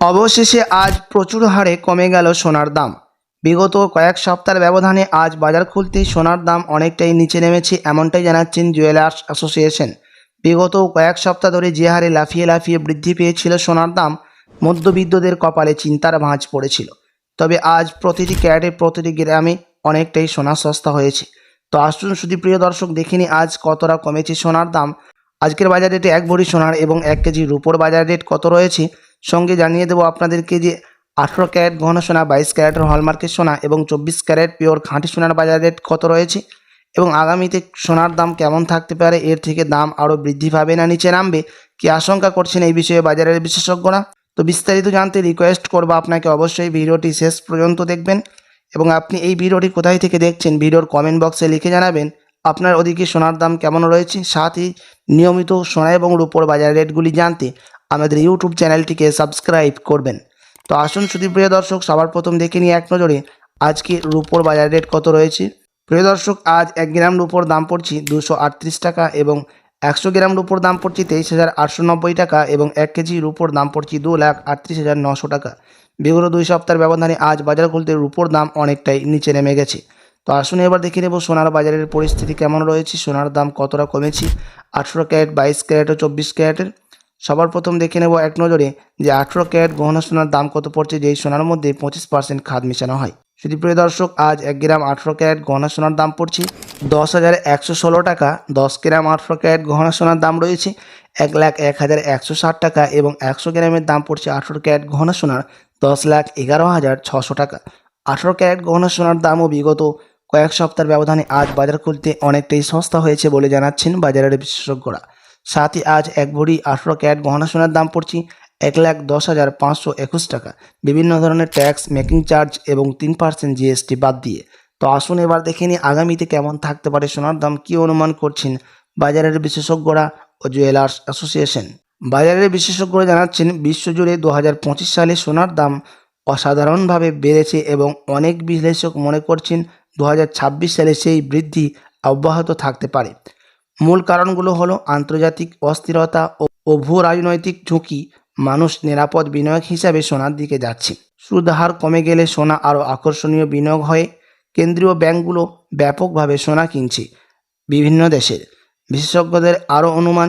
অবশেষে আজ প্রচুর হারে কমে গেল সোনার দাম। বিগত কয়েক সপ্তাহের ব্যবধানে আজ বাজার খুলতেই সোনার দাম অনেকটাই নিচে নেমেছে এমনটাই জানাচ্ছেন জুয়েলার্স অ্যাসোসিয়েশন। বিগত কয়েক সপ্তাহ ধরে যে হারে লাফিয়ে লাফিয়ে বৃদ্ধি পেয়েছিল সোনার দাম, মধ্যবিত্তদের কপালে চিন্তার ভাঁজ পড়েছিল। তবে আজ প্রতিটি ক্যারেটে, প্রতিটি গ্রামে অনেকটাই সোনা সস্তা হয়েছে। তো আসুন শুধু প্রিয় দর্শক দেখিনি আজ কতটা কমেছে সোনার দাম। আজকের বাজার রেটে এক ভরি সোনার এবং এক কেজি রুপোর বাজার রেট কত রয়েছে? সঙ্গে জানিয়ে দেবো আপনাদেরকে যে আঠেরো ক্যারেট গহন সোনা, বাইশ ক্যারেটের হলমার্কের সোনা এবং চব্বিশ ক্যারেট পিওর খাঁটি সোনার বাজার রেট কত রয়েছে? এবং আগামীতে সোনার দাম কেমন থাকতে পারে? এর থেকে দাম আরও বৃদ্ধি পাবে না নিচে নামবে? কি আশঙ্কা করছেন এই বিষয়ে বাজারের বিশেষজ্ঞরা? তো বিস্তারিত জানতে রিকোয়েস্ট করব আপনাকে অবশ্যই। ভিডিওটি শেষ পর্যন্ত দেখবেন। এবং আপনি এই ভিডিওটি কোথায় থেকে দেখছেন? ভিডিওর কমেন্ট বক্সে লিখে জানাবেন আপনার ওদিকে সোনার দাম কেমন রয়েছে? সাথে নিয়মিত সোনা এবং রূপোর বাজার রেটগুলি জানতে আমাদের ইউটিউব চ্যানেলটিকে সাবস্ক্রাইব করবেন। তো আসুন শুধু প্রিয় দর্শক, সবার প্রথম দেখে নিই এক নজরে আজকে রূপোর বাজার রেট কত রয়েছে। প্রিয় দর্শক, আজ এক গ্রাম রূপোর দাম পড়ছে দুশো টাকা এবং একশো গ্রাম রূপোর দাম পড়ছে তেইশ হাজার আটশো নব্বই টাকা এবং এক কেজি রূপোর দাম পড়ছে দু লাখ আটত্রিশ হাজার নশো টাকা। বিগত দুই সপ্তাহের ব্যবধানে আজ বাজার খুলতে রূপোর দাম অনেকটাই নিচে নেমে গেছে। তো আসুন এবার দেখে নেব সোনার বাজারের পরিস্থিতি কেমন রয়েছে। সোনার দাম কতটা কমেছে? আঠেরো ক্যারেট, বাইশ ক্যারেট ও চব্বিশ ক্যারেটের। সবার প্রথম দেখে নেব এক নজরে যে আঠেরো ক্যারেট গহনা সোনার দাম কত পড়ছে, যেই সোনার মধ্যে পঁচিশ পার্সেন্ট খাদ মেশানো হয়। যদি প্রিয় দর্শক, আজ এক গ্রাম আঠেরো ক্যারেট গহনা সোনার দাম পড়ছে দশ হাজার একশো ষোলো টাকা। দশ গ্রাম আঠেরো ক্যারেট গহনা সোনার দাম রয়েছে এক লাখ এক হাজার একশো ষাট টাকা এবং একশো গ্রামের দাম পড়ছে আঠেরো ক্যারেট গহনা সোনার দশ লাখ এগারো হাজার ছশো টাকা। আঠেরো ক্যারেট গহনা সোনার দামও বিগত কয়েক সপ্তাহের ব্যবধানে আজ বাজার খুলতে অনেকটাই সস্তা হয়েছে বলে জানাচ্ছেন বাজারের বিশেষজ্ঞরা। সাথে আজ এক ভরি আঠেরো ক্যারেট গহনা সোনার দাম পড়ছে এক লাখ দশ হাজার পাঁচশো একুশ টাকা। বিভিন্ন ধরনের ট্যাক্স, মেকিং চার্জ এবং তিন পার্সেন্ট জিএসটি বাদ দিয়ে। তো আসুন এবার দেখে নিই আগামীতে কেমন থাকতে পারে সোনার দাম, কী অনুমান করছেন বাজারের বিশেষজ্ঞরা ও জুয়েলার্স অ্যাসোসিয়েশন। বাজারের বিশেষজ্ঞরা জানাচ্ছেন, বিশ্বজুড়ে দু হাজার পঁচিশ সালে সোনার দাম অসাধারণভাবে বেড়েছে এবং অনেক বিশ্লেষক মনে করছেন দু হাজার ছাব্বিশ সালে সেই বৃদ্ধি অব্যাহত থাকতে পারে। মূল কারণগুলো হলো আন্তর্জাতিক অস্থিরতা ও ভূ রাজনৈতিক ঝুঁকি। মানুষ নিরাপদ বিনিয়োগ হিসাবে সোনার দিকে যাচ্ছে। সুদ হার কমে গেলে সোনা আরও আকর্ষণীয় বিনিয়োগ হয়ে কেন্দ্রীয় ব্যাংকগুলো ব্যাপকভাবে সোনা কিনছে বিভিন্ন দেশের বিশেষজ্ঞদের আরও অনুমান,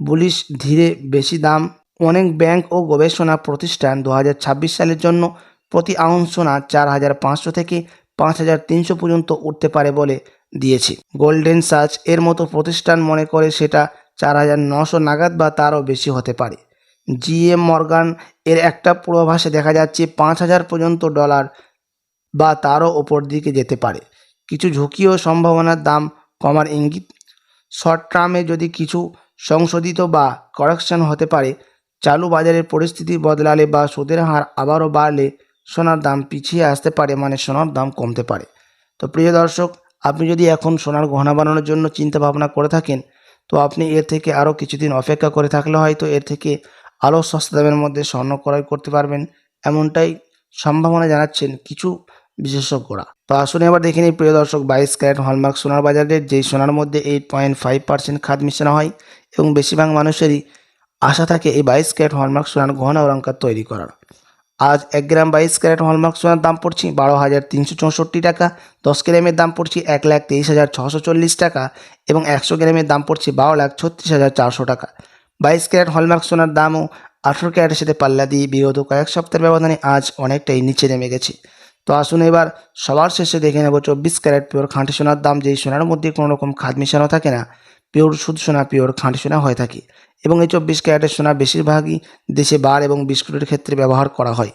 বুলিশ ধীরে বেশি দাম। অনেক ব্যাংক ও গবেষণা প্রতিষ্ঠান দু হাজার ছাব্বিশ সালের জন্য প্রতি আউন্স সোনা চার হাজার পাঁচশো থেকে পাঁচ হাজার তিনশো পর্যন্ত উঠতে পারে বলে দিয়েছে। গোল্ডেন সার্চ এর মতো প্রতিষ্ঠান মনে করে সেটা চার হাজার নশো নাগাদ বা তারও বেশি হতে পারে। জিএম মর্গান এর একটা পূর্বাভাসে দেখা যাচ্ছে পাঁচ হাজার পর্যন্ত ডলার বা তারও ওপর দিকে যেতে পারে। কিছু ঝুঁকি ও সম্ভাবনার দাম কমার ইঙ্গিত। শর্ট টার্মে যদি কিছু সংশোধিত বা কারেকশন হতে পারে, চালু বাজারের পরিস্থিতি বদলালে বা সুদের হার আবারও বাড়লে সোনার দাম পিছিয়ে আসতে পারে মানে সোনার দাম কমতে পারে। তো প্রিয় দর্শক আপনি যদি এখন সোনার গহনা বানানোর জন্য চিন্তা ভাবনা করে থাকেন, তো আপনি এর থেকে আরও কিছুদিন অপেক্ষা করে থাকলে হয়তো এর থেকে আরও সস্তা দামের মধ্যে স্বর্ণ ক্রয় করতে পারবেন। এমনটাই সম্ভাবনা জানাচ্ছেন কিছু বিশেষজ্ঞরা। তো আসুন এবার দেখে নিই, প্রিয় দর্শক, বাইশ ক্যারেট হলমার্ক সোনার বাজারে যেই সোনার মধ্যে এইট পয়েন্ট ফাইভ পার্সেন্ট খাদ মিশানো হয় এবং বেশিরভাগ মানুষেরই আশা থাকে এই বাইশ ক্যারেট হলমার্ক সোনার গহনা অলঙ্কার তৈরি করার। আজ এক গ্রাম বাইশ ক্যারেট হলমার্ক সোনার দাম পড়ছে বারো হাজার তিনশো চৌষট্টি টাকা। দশ গ্রামের দাম পড়ছে এক লাখ তেইশ হাজার ছশো চল্লিশ টাকা এবং একশো গ্রামের দাম পড়ছে বারো লাখ ছত্রিশ হাজার চারশো টাকা। বাইশ ক্যারেট হলমার্ক সোনার দামও আঠেরো ক্যারেটের সাথে পাল্লা দিয়ে বিগত কয়েক সপ্তাহের ব্যবধানে আজ অনেকটাই নিচে নেমে গেছে। তো আসুন এবার সবার শেষে দেখে নেব চব্বিশ ক্যারেট পিওর খাঁটি সোনার দাম, যেই সোনার মধ্যে কোনো রকম খাদ মিশানো থাকে না। পিওর সুদ সোনা, পিওর খাঁটি সোনা হয়ে থাকে এবং এই চব্বিশ ক্যারেটের সোনা বেশিরভাগই দেশে বার এবং বিস্কুটের ক্ষেত্রে ব্যবহার করা হয়।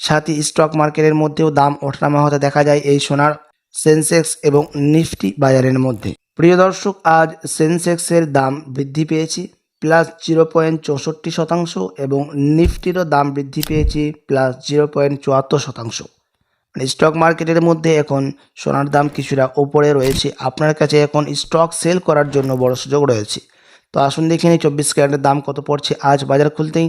সাথে স্টক মার্কেটের মধ্যেও দাম ওঠানামা হতে দেখা যায় এই সোনার সেন্সেক্স এবং নিফটি বাজারের মধ্যে। প্রিয় দর্শক, আজ সেন্সেক্সের দাম বৃদ্ধি পেয়েছে প্লাস জিরো পয়েন্ট চৌষট্টি শতাংশ এবং নিফটিরও দাম বৃদ্ধি পেয়েছে প্লাস জিরো পয়েন্ট চুয়াত্তর শতাংশ। মানে স্টক মার্কেটের মধ্যে এখন সোনার দাম কিছুটা ওপরে রয়েছে। আপনার কাছে এখন স্টক সেল করার জন্য বড় সুযোগ রয়েছে। তো আসুন দেখে নিই চব্বিশ ক্যারেটের দাম কত পড়ছে আজ বাজার খুলতেই।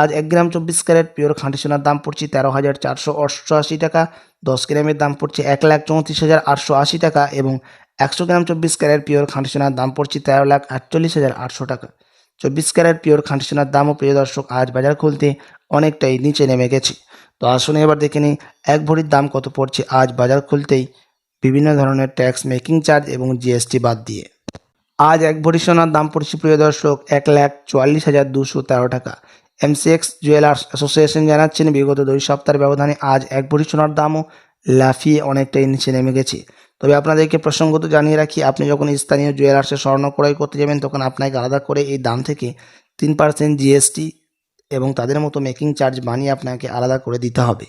আজ এক গ্রাম চব্বিশ ক্যারেট পিওর খাঁটি সোনার দাম পড়ছে তেরো হাজার চারশো অষ্টআশি টাকা। দশ গ্রামের দাম পড়ছে এক লাখ চৌত্রিশ হাজার আটশো আশি টাকা এবং একশো গ্রাম চব্বিশ ক্যারেট পিওর খাঁটি সোনার দাম পড়ছে তেরো লাখ আটচল্লিশ হাজার আটশো টাকা। চব্বিশ ক্যারেট পিওর খাঁটি সোনার দামও প্রিয় দর্শক, আজ বাজার খুলতে অনেকটাই নিচে নেমে গেছে। তো আসুন এবার দেখে নিই, এক ভরির দাম কত পড়ছে? আজ বাজার খুলতেই বিভিন্ন ধরনের ট্যাক্স, মেকিং চার্জ এবং জিএসটি বাদ দিয়ে। আজ এক ভরি সোনার দাম পড়ছে প্রিয় দর্শক, এক লাখ চুয়াল্লিশ হাজার দুশো তেরো টাকা। এমসিএক্স জুয়েলার্স অ্যাসোসিয়েশন জানাচ্ছেন, বিগত দুই সপ্তাহের ব্যবধানে আজ এক ভরি সোনার দামও লাফিয়ে অনেকটাই নিচে নেমে গেছে। তবে আপনাদেরকে প্রসঙ্গত জানিয়ে রাখি, আপনি যখন স্থানীয় জুয়েলার্সে স্বর্ণ ক্রয় করতে যাবেন, তখন আপনাকে আলাদা করে এই দাম থেকে তিন পার্সেন্ট জিএসটি এবং তাদের মতো মেকিং চার্জ বানিয়ে আপনাকে আলাদা করে দিতে হবে।